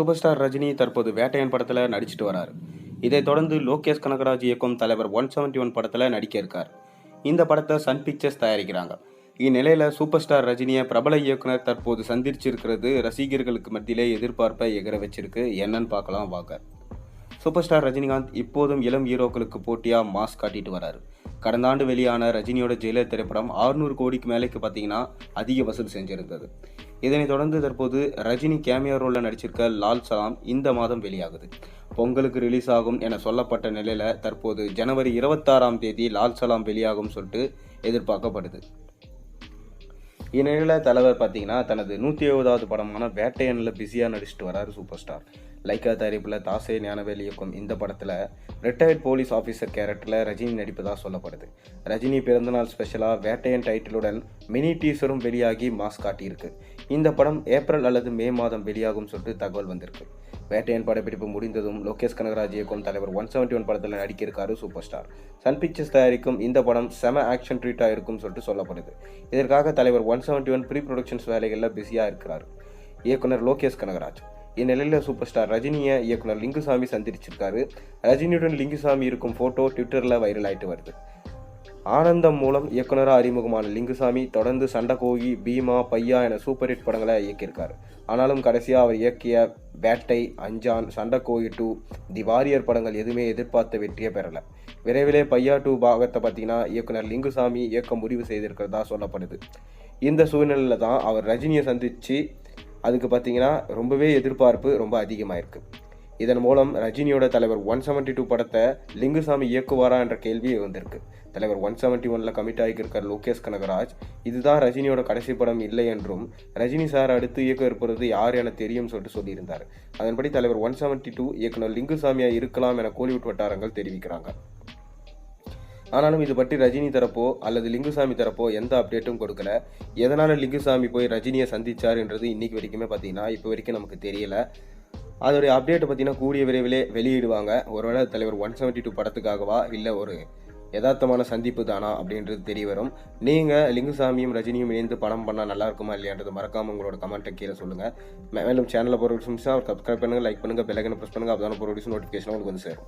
Super star Rajini தற்போது வேட்டையன் படத்தில் நடிச்சிட்டு வரார். இதைத் தொடர்ந்து லோகேஷ் கனகராஜ் இயக்கும் தலைவர் ஒன் செவன்ட்டி ஒன் படத்தில் நடிக்க இருக்கார் இந்த படத்தை சன் பிக்சர்ஸ் தயாரிக்கிறாங்க. இந்நிலையில் சூப்பர் ஸ்டார் ரஜினியை பிரபல இயக்குனர் தற்போது சந்திச்சிருக்கிறது ரசிகர்களுக்கு மத்தியிலே எதிர்பார்ப்பை எகர வச்சிருக்கு. என்னன்னு பார்க்கலாம் வாங்க. சூப்பர் ஸ்டார் ரஜினிகாந்த் இப்போதும் இளம் ஹீரோக்களுக்கு போட்டியாக மாஸ் காட்டிட்டு வராரு. கடந்த ஆண்டு வெளியான ரஜினியோட ஜெயிலர் திரைப்படம் 600 கோடிக்கு மேலேக்கு பார்த்தீங்கன்னா அதிக வசூல் செஞ்சிருந்தது. இதனைத் தொடர்ந்து தற்போது ரஜினி கேமியா ரோலில் நடிச்சிருக்க லால் சலாம் இந்த மாதம் வெளியாகுது. பொங்கலுக்கு ரிலீஸ் ஆகும் என சொல்லப்பட்ட நிலையில் தற்போது ஜனவரி இருபத்தாறாம் தேதி லால் சலாம் வெளியாகும் சொல்லிட்டு எதிர்பார்க்கப்படுது. இந்நிலையில் தலைவர் பார்த்தீங்கன்னா தனது நூற்றி எழுபதாவது படமான வேட்டையனில் பிஸியாக நடிச்சிட்டு வராரு சூப்பர் ஸ்டார் லைக்கா தயாரிப்பில் தாசே ஞானவேல் இயக்கும் இந்த படத்தில் ரிட்டையர்ட் போலீஸ் ஆஃபீஸர் கேரக்டரில் ரஜினி நடிப்பதாக சொல்லப்படுது. ரஜினி பிறந்தநாள் ஸ்பெஷலாக வேட்டையன் டைட்டிலுடன் மினி டீசரும் வெளியாகி மாஸ் காட்டியிருக்கு. இந்த படம் ஏப்ரல் அல்லது மே மாதம் வெளியாகும் சொல்லிட்டு தகவல் வந்திருக்கு. வேட்டையன் படப்பிடிப்பு முடிந்ததும் லோகேஷ் கனகராஜ் இயக்கும் தலைவர் ஒன் செவன்ட்டி ஒன் படத்தில் நடிக்கிருக்காரு சூப்பர் ஸ்டார். சன் பிக்சர்ஸ் தயாரிக்கும் இந்த படம் செம ஆக்ஷன் ட்ரீட்டாக இருக்கும் சொல்லிட்டு சொல்லப்படுது. இதற்காக தலைவர் one seventy one pre productions வேலைகளில் பிஸியாக இருக்கிறார். இயக்குனர் லோகேஷ் கனகராஜ். இந்நிலையில் சூப்பர் ஸ்டார் ரஜினியை இயக்குனர் லிங்குசாமி சந்திச்சிருக்காரு. ரஜினியுடன் லிங்குசாமி இருக்கும் ஃபோட்டோ ட்விட்டரில் வைரல் ஆயிட்டு வருது. ஆனந்தம் மூலம் இயக்குனராக அறிமுகமான லிங்குசாமி தொடர்ந்து சண்டகோகி பீமா பையா என சூப்பர் ஹிட் படங்களை இயக்கியிருக்கார். ஆனாலும் கடைசியாக அவர் இயக்கிய Vettai Anjaan Sandakozhi two the Warrior படங்கள் எதுவுமே எதிர்பார்த்த வெற்றியை பெறலை. விரைவிலே பையா டூ பாகத்தை பார்த்தீங்கன்னா இயக்குனர் லிங்குசாமி இயக்க முடிவு செய்திருக்கிறதா சொல்லப்படுது. இந்த சூழ்நிலையில் தான் அவர் ரஜினியை சந்தித்து அதுக்கு பார்த்தீங்கன்னா ரொம்பவே எதிர்பார்ப்பு ரொம்ப அதிகமாயிருக்கு. இதன் மூலம் ரஜினியோட தலைவர் ஒன் செவன்ட்டி டூ படத்தை லிங்குசாமி இயக்குவாரா என்ற கேள்வி வந்திருக்கு. தலைவர் ஒன் செவன்ட்டி ஒனில் கமிட் ஆகியிருக்கிற லோகேஷ் கனகராஜ். இதுதான் ரஜினியோட கடைசி படம் இல்லை என்றும் ரஜினி சார் அடுத்து இயக்க இருப்பது யார் என தெரியும் சொல்லிட்டு சொல்லியிருந்தார். அதன்படி தலைவர் ஒன் செவன்ட்டி டூ இயக்குனர் லிங்குசாமியாக இருக்கலாம் என கோலிவுட் வட்டாரங்கள் தெரிவிக்கிறாங்க. ஆனாலும் இது பற்றி ரஜினி தரப்போ அல்லது லிங்குசாமி தரப்போ எந்த அப்டேட்டும் கொடுக்கல. எதனால் லிங்குசாமி போய் ரஜினியை சந்திச்சாருன்றது இன்றைக்கி வரைக்குமே பார்த்தீங்கன்னா இப்போ வரைக்கும் நமக்கு தெரியலை. அதோடைய அப்டேட்டை பார்த்தீங்கன்னா கூடிய விரைவிலே வெளியிடுவாங்க. ஒருவேளை தலைவர் ஒன் செவன்ட்டி டூ படத்துக்காகவா இல்லை ஒரு யதார்த்தமான சந்திப்பு தானா அப்படின்றது தெரிய வரும். நீங்கள் லிங்குசாமியும் ரஜினியும் இணைந்து படம் பண்ணால் நல்லா இருக்குமா இல்லையான்றது மறக்காம உங்களோட கமெண்ட்டை கீழே சொல்லுங்கள் மேலும் சேனலில் போகிற விஷயம் சப்ஸ்கிரைப் பண்ணுங்கள் லைக் பண்ணுங்கள் பெலகனை ப்ரெஸ் பண்ணுங்கள் அப்போ தான் போகிற நோட்டிஃபிகேஷன் உங்களுக்கு வந்து சேரும்.